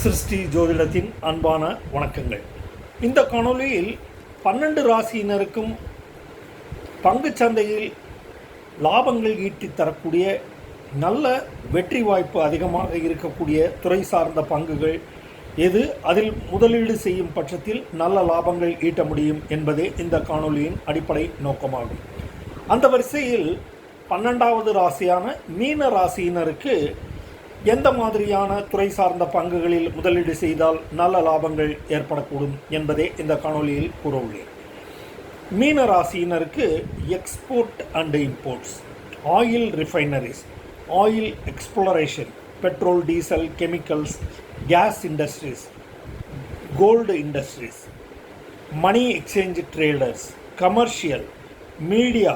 சிருஷ்டி ஜோதிடத்தின் அன்பான வணக்கங்கள். இந்த காணொளியில் பன்னெண்டு ராசியினருக்கும் பங்கு சந்தையில் லாபங்கள் ஈட்டி தரக்கூடிய நல்ல வெற்றி வாய்ப்பு அதிகமாக இருக்கக்கூடிய துறை சார்ந்த பங்குகள் எது? அதில் முதலீடு செய்யும் பட்சத்தில் நல்ல லாபங்கள் ஈட்ட முடியும் என்பதே இந்த காணொளியின் அடிப்படை நோக்கமாகும். அந்த வரிசையில் பன்னெண்டாவது ராசியான மீன ராசியினருக்கு எந்த மாதிரியான துறை சார்ந்த பங்குகளில் முதலீடு செய்தால் நல்ல லாபங்கள் ஏற்படக்கூடும் என்பதே இந்த காணொலியில் கூற உள்ளேன் மீன ராசியினருக்கு export and imports oil refineries oil exploration petrol diesel chemicals gas industries gold industries money exchange traders commercial media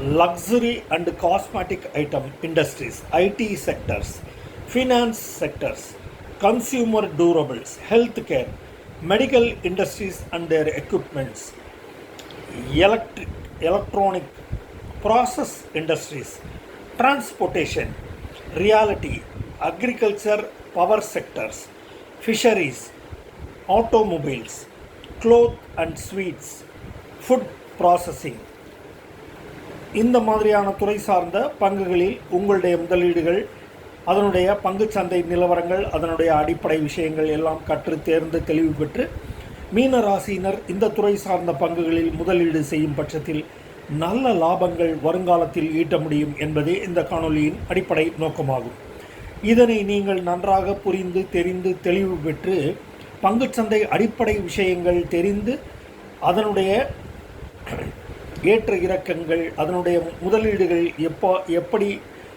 luxury and cosmetic item industries, IT sectors, finance sectors, consumer durables, healthcare, medical industries and their equipments, electric, electronic, process industries, transportation, reality, agriculture, power sectors, fisheries, automobiles, cloth and sweets, food processing, இந்த மாதிரியான துறை சார்ந்த பங்குகளில் உங்களுடைய முதலீடுகள் அதனுடைய பங்குச்சந்தை நிலவரங்கள் அதனுடைய அடிப்படை விஷயங்கள் எல்லாம் கற்று தேர்ந்து தெளிவு பெற்று மீன ராசியினர் இந்த துறை சார்ந்த பங்குகளில் முதலீடு செய்யும் பட்சத்தில் நல்ல லாபங்கள் வருங்காலத்தில் ஈட்ட முடியும் என்பதே இந்த காணொளியின் அடிப்படை நோக்கமாகும். இதனை நீங்கள் நன்றாக புரிந்து தெரிந்து தெளிவு பெற்று பங்குச்சந்தை அடிப்படை விஷயங்கள் தெரிந்து அதனுடைய ஏற்ற இறக்கங்கள் அதனுடைய முதலீடுகள் எப்போ எப்படி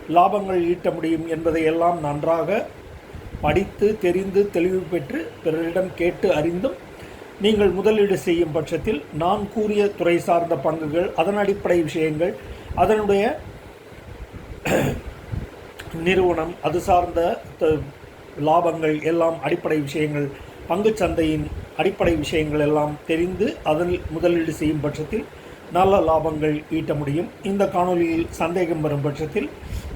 லாபங்கள் ஈட்ட முடியும் என்பதை எல்லாம் நன்றாக படித்து தெரிந்து தெளிவு பெற்று பிறரிடம் கேட்டு அறிந்தும் நீங்கள் முதலீடு செய்யும் பட்சத்தில் நான் கூறிய துறை சார்ந்த பங்குகள் அதன் அடிப்படை விஷயங்கள் அதனுடைய நிறுவனம் அது சார்ந்த லாபங்கள் எல்லாம் அடிப்படை விஷயங்கள் பங்கு சந்தையின் அடிப்படை விஷயங்கள் எல்லாம் தெரிந்து அதில் முதலீடு செய்யும் பட்சத்தில் நல்ல லாபங்கள் ஈட்ட முடியும். இந்த காணொலியில் சந்தேகம் வரும் பட்சத்தில்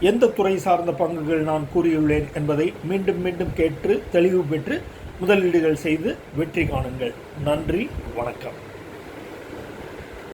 எந்த துறை சார்ந்த பங்குகள் நான் கூறியுள்ளேன் என்பதை மீண்டும் மீண்டும் கேட்டு தெளிவு பெற்று முதலீடுகள் செய்து வெற்றி காணுங்கள். நன்றி வணக்கம்.